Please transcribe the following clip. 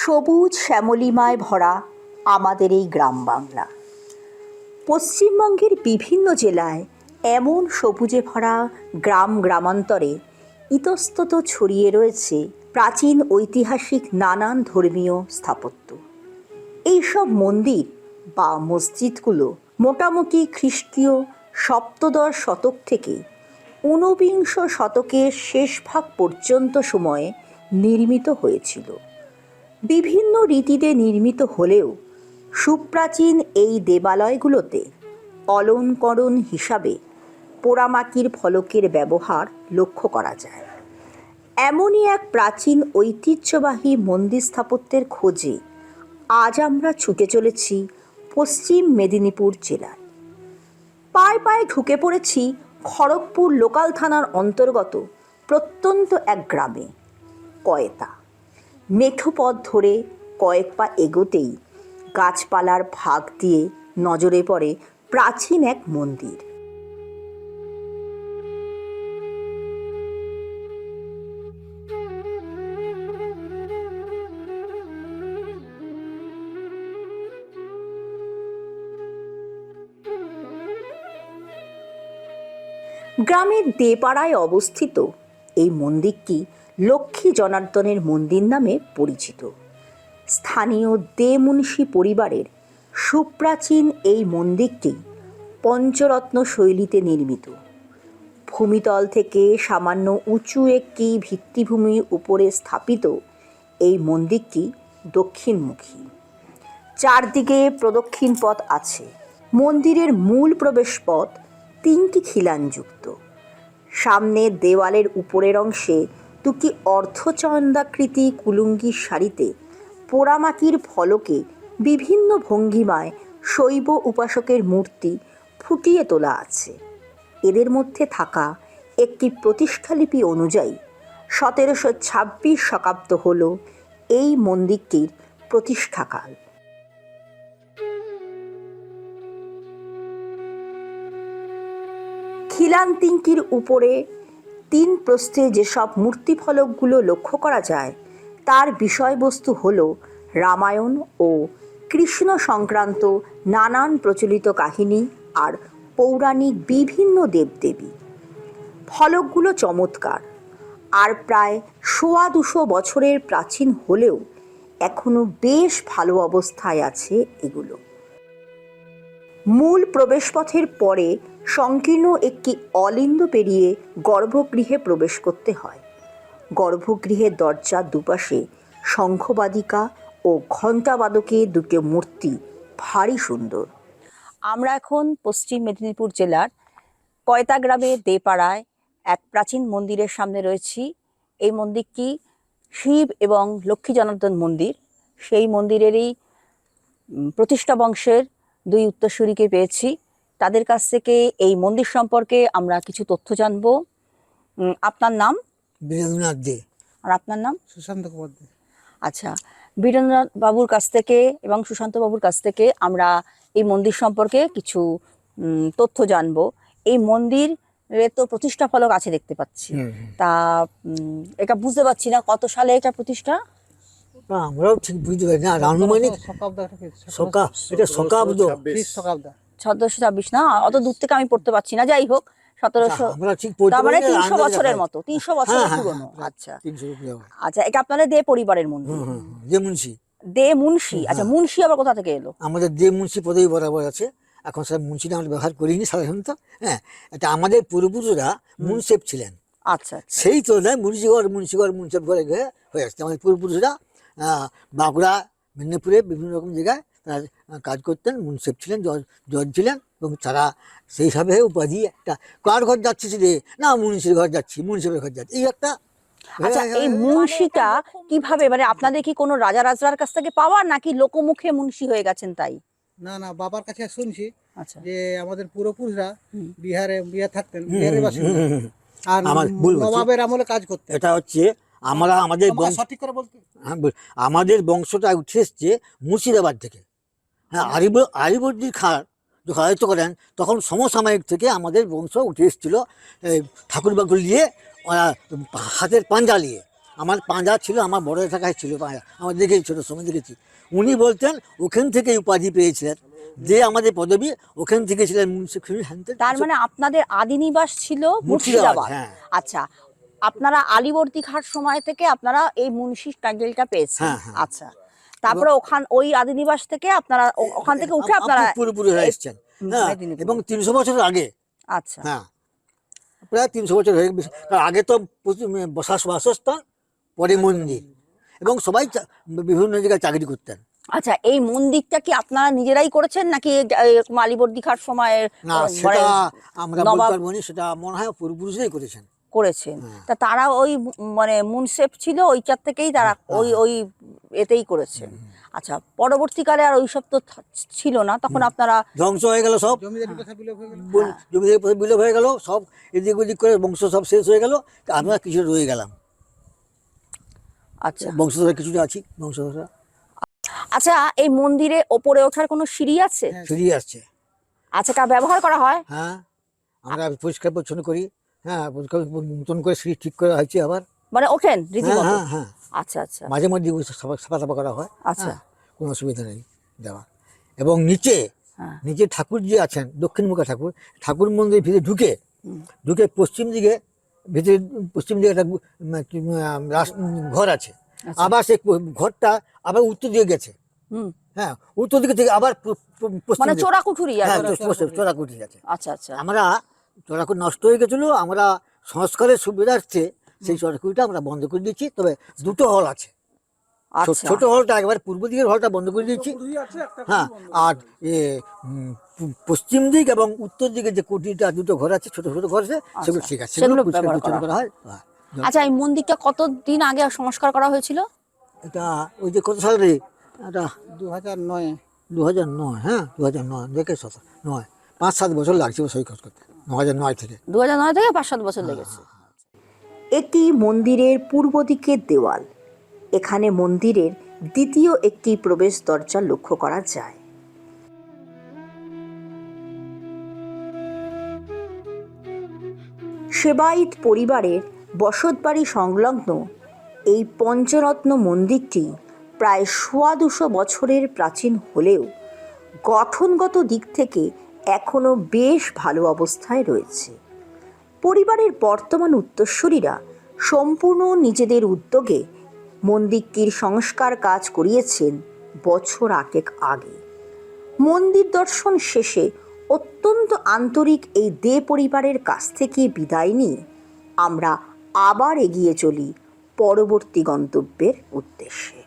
সবুজ শ্যামলিমায় ভরা আমাদের এই গ্রাম বাংলা। পশ্চিমবঙ্গের বিভিন্ন জেলায় এমন সবুজে ভরা গ্রাম গ্রামান্তরে ইতস্তত ছড়িয়ে রয়েছে প্রাচীন ঐতিহাসিক নানান ধর্মীয় স্থাপত্য। এইসব মন্দির বা মসজিদগুলো মোটামুটি খ্রিস্টীয় সপ্তদশ শতক থেকে ঊনবিংশ শতকের শেষ ভাগ পর্যন্ত সময়ে নির্মিত হয়েছিল। বিভিন্ন রীতিতে নির্মিত হলেও সুপ্রাচীন এই দেবালয়গুলোতে অলঙ্করণ হিসাবে পোড়ামাটির ফলকের ব্যবহার লক্ষ্য করা যায়। এমনই এক প্রাচীন ঐতিহ্যবাহী মন্দির স্থাপত্যের খোঁজে আজ আমরা ছুটে চলেছি পশ্চিম মেদিনীপুর জেলায়। পায়ে পায়ে ঢুকে পড়েছি খড়গপুর লোকাল থানার অন্তর্গত প্রত্যন্ত এক গ্রামে, কয়েতা। মেঠো পথ ধরে কয়েক পা এগোতেই গাছপালার ভাগ দিয়ে নজরে পড়ে প্রাচীন এক মন্দির। গ্রামের দেপাড়ায় অবস্থিত এই মন্দিরটি লক্ষ্মী জনার্দনের মন্দির নামে পরিচিত। স্থানীয় দে মুন্সি পরিবারের সুপ্রাচীন এই মন্দিরটি পঞ্চরত্ন শৈলীতে নির্মিত। ভূমিতল থেকে সামান্য উঁচু একটি ভিত্তিভূমির উপরে স্থাপিত এই মন্দিরটি দক্ষিণমুখী। চারদিকে প্রদক্ষিণ পথ আছে। মন্দিরের মূল প্রবেশ পথ তিনটি খিলানযুক্ত। সামনে দেওয়ালের উপরের অংশে দুটি অর্ধচন্দ্রাকৃতি কুলুঙ্গির সারিতে পোড়ামাটির ফলকে বিভিন্ন ভঙ্গিমায় শৈব উপাসকের মূর্তি ফুটিয়ে তোলা আছে। এদের মধ্যে থাকা একটি প্রতিষ্ঠালিপি অনুযায়ী সতেরোশো ছাব্বিশ শতাব্দ হল এই মন্দিরটির প্রতিষ্ঠাকাল। খিলান্তিঙ্কির উপরে তিন প্রস্থে যেসব মূর্তিফলকগুলো লক্ষ্য করা যায়, তার বিষয়বস্তু হল রামায়ণ ও কৃষ্ণ সংক্রান্ত নানান প্রচলিত কাহিনী আর পৌরাণিক বিভিন্ন দেবদেবী। ফলকগুলো চমৎকার, আর প্রায় সোয়া দুশো বছরের প্রাচীন হলেও এখনও বেশ ভালো অবস্থায় আছে এগুলো। মূল প্রবেশপথের পরে সংকীর্ণ একটি অলিন্দ পেরিয়ে গর্ভগৃহে প্রবেশ করতে হয়। গর্ভগৃহের দরজার দুপাশে শঙ্খবাদিকা ও ঘণ্টাবাদকের দুটো মূর্তি ভারী সুন্দর। আমরা এখন পশ্চিম মেদিনীপুর জেলার কয়তা গ্রামের দেপাড়ায় এক প্রাচীন মন্দিরের সামনে রয়েছি। এই মন্দিরটি শিব এবং লক্ষ্মী জনার্দন মন্দির। সেই মন্দিরেরই প্রতিষ্ঠা বংশের দুই উত্তরসূরিকে পেয়েছি। তাদের কাছ থেকে এই মন্দির সম্পর্কে আমরা কিছু তথ্য জানব। আপনার নাম? বীরেন্দ্রনাথ দে। আর আপনার নাম? সুশান্ত কুমার দে। আচ্ছা বীরেন্দ্রনাথ বাবুর কাছ থেকে এবং সুশান্ত বাবুর কাছ থেকে আমরা এই মন্দির সম্পর্কে কিছু তথ্য জানব। এই মন্দিরে তো প্রতিষ্ঠা ফলক আছে দেখতে পাচ্ছি। তা এটা বুঝতে পারছি না কত সালে এটা প্রতিষ্ঠা? না, আমরাও ঠিক বুঝতে পারি না রানুমানিক শকাব্দ এটা শকাব্দ সতেরোশো ছাব্বিশ না? অত দূর থেকে আমি পড়তে পারছি না যাই হোক সতেরোশো আমরা ঠিক পড়তে তার মানে তিনশো বছরের মতো তিনশো হ্যাঁ, বছরের হ্যাঁ, পুরনো হ্যাঁ, আচ্ছা। তিনশো রুপি হবে। আচ্ছা এটা আপনাদের দে পরিবারের মন্দির। মুন্সি। দে মুন্সি আচ্ছা মুন্সি আবার কোথা থেকে এলো? আমাদের যে মুন্সি পদবী বরাবর আছে। এখন স্যার মুন্সিটা আমরা ব্যবহার করিনি সাধারণত হ্যাঁ। এটা আমাদের পূর্বপুরুষরা মুন্সেফ ছিলেন। আচ্ছা আচ্ছা। সেই তুলনায় মুন্সিগড় মুন্সিগড় মুন্সেফ ঘরে হয়ে আসছে। আমাদের পূর্বপুরুষরা বাঁকুড়া মেদিনীপুরে বিভিন্ন রকম জায়গায় তারা কাজ করতেন মুন্সেফ ছিলেন জজ জজ ছিলেন এবং তারা সেইভাবে উপাধি একটা কার ঘর যাচ্ছি রে না মুন্সির ঘর যাচ্ছি মুন্সিফের ঘর যাচ্ছি এই একটা আচ্ছা এই মুন্সিটা কীভাবে মানে আপনাদের কি কোনো রাজা রাজরার কাছ থেকে পাওয়া নাকি লোকমুখে মুন্সি হয়ে গেছেন তাই? না না বাবার কাছে শুনছি আচ্ছা। যে আমাদের পূর্বপুরুষরা। বিহারে বিহার থাকতেন হুম, বিহারের বাসিন্দা। আর নবাবের আমলে কাজ করতেন। এটা হচ্ছে আমরা আমাদের বংশ সঠিক করে বলতে হ্যাঁ, আমাদের বংশটা উঠে এসছে মুর্শিদাবাদ থেকে। হ্যাঁ আরিব আরিবর্দির খাঁ যখন আয়ত্ত করেন তখন সমসাময়িক থেকে আমাদের বংশ উঠে এসেছিল এই ঠাকুর নিয়ে ওরা হাতের পাঞ্জা নিয়ে। আমার পাঁজা ছিল আমার বড় থাকায় ছিল পাঁজা আমার দেখেছি ছোটো সময় দেখেছি। উনি বলতেন ওখান থেকে উপাধি পেয়েছিলেন। যে আমাদের পদবী ওখান থেকে ছিলেন তার মানে আপনাদের আদি নিবাস ছিল মুর্শিদাবাদ, মুর্শিদাবাদ। হ্যাঁ। আচ্ছা আপনারা আলিবর্দী ঘাট সময় থেকে আপনারা এই মুন্সি টাইটেলটা পেয়েছেন। হ্যাঁ, হ্যাঁ। আচ্ছা। তারপরে ওখান ওই আদি নিবাস থেকে আপনারা ওখান থেকে উঠে আপনারা পুরোপুরি হয়ে এসছেন। হ্যাঁ এবং তিনশো বছর আগে। আচ্ছা। হ্যাঁ। প্রায় তিনশো বছর হয়ে আগে তো বাসস্থান পরে মন্দির। এবং সবাই বিভিন্ন জায়গায় চাকরি করতেন। আচ্ছা এই মন্দিরটা কি আপনারা নিজেরাই করেছেন নাকি সময়ের সেটা মানে আমরা বলতে পারব সেটা মনে হয় পূর্বপুরুষরাই করেছেন। করেছেন। তা তারা ওই মানে মুনসেফ ছিল ওইটার থেকেই তারা ওই ওই এতেই করেছেন। আচ্ছা পরবর্তীকালে আর ওইসব তো ছিল না তখন আপনারা ধ্বংস হয়ে গেল সব। জমিদারি বিলোপ হয়ে গেল। বিলোপ হয়ে গেল সব এদিক ওদিক করে বংশ সব শেষ হয়ে গেল তা আমরা কিছু রয়ে গেলাম। আচ্ছা। বংশধরা কিছুটা আছি বংশধরা। আচ্ছা এই মন্দিরে ওপরে ওঠার কোনো সিঁড়ি আছে? সিঁড়ি আসছে আচ্ছা তা ব্যবহার করা হয়? হ্যাঁ আমরা পরিষ্কার পরিচ্ছন্ন করি। হ্যাঁ নতুন করে সিঁড়ি ঠিক করা হয়েছে আবার? মানে ওঠেন হ্যাঁ রীতিমতো? হ্যাঁ হ্যাঁ আচ্ছা আচ্ছা। মাঝে মধ্যে সাফা সাফা করা হয় আচ্ছা। হ্যাঁ, কোনো অসুবিধা নেই দেওয়া এবং নিচে হ্যাঁ। নিচে ঠাকুর যে আছেন দক্ষিণমুখী ঠাকুর ঠাকুর মন্দির ভিতরে ঢুকে ঢুকে পশ্চিম দিকে ভিতরে পশ্চিম দিকে একটা ঘর আছে। আচ্ছা। আবার সেই ঘরটা আবার উত্তর দিকে গেছে। হ্যাঁ উত্তর দিকে থেকে আবার মানে আর হ্যাঁ আছে। আচ্ছা আচ্ছা। আমরা চোরাকুট নষ্ট হয়ে গেছিল আমরা সংস্কারের সুবিধার্থে সেই চোরাকুটিটা আমরা বন্ধ করে দিয়েছি তবে দুটো হল আছে। ছো- আচ্ছা। ছোট হলটা একবার পূর্ব দিকের হলটা বন্ধ করে দিয়েছি। হ্যাঁ আর এ পশ্চিম দিক এবং উত্তর দিকে যে কুটিটা দুটো ঘর আছে ছোট ছোট ঘর আছে সেগুলো ঠিক আছে আচ্ছা। সেগুলো করা হয়। আচ্ছা এই মন্দিরটা কতদিন আগে সংস্কার করা হয়েছিল? এটা ওই যে কত সাল রে? এটা দু হাজার নয়। দু হাজার নয় হ্যাঁ দু হাজার নয় দেখে নয় পাঁচ সাত বছর লাগছে সই কাজ করতে। ন হাজার নয় থেকে। দু হাজার নয় থেকে পাঁচ সাত বছর লেগেছে। এটি মন্দিরের পূর্ব দিকের দেওয়াল। এখানে মন্দিরের দ্বিতীয় একটি প্রবেশ দরজা লক্ষ্য করা যায়। সেবাইত পরিবারের বসতবাড়ি সংলগ্ন এই পঞ্চরত্ন মন্দিরটি প্রায় সোয়া দুশো বছরের প্রাচীন হলেও গঠনগত দিক থেকে এখনও বেশ ভালো অবস্থায় রয়েছে। পরিবারের বর্তমান উত্তরসূরিরা সম্পূর্ণ নিজেদের উদ্যোগে মন্দিরটির সংস্কার কাজ করিয়েছেন বছর আটেক আগে। মন্দির দর্শন শেষে অত্যন্ত আন্তরিক এই দে পরিবারের কাছ থেকে বিদায় নিয়ে আমরা আবার এগিয়ে চলি পরবর্তী গন্তব্যের উদ্দেশ্যে।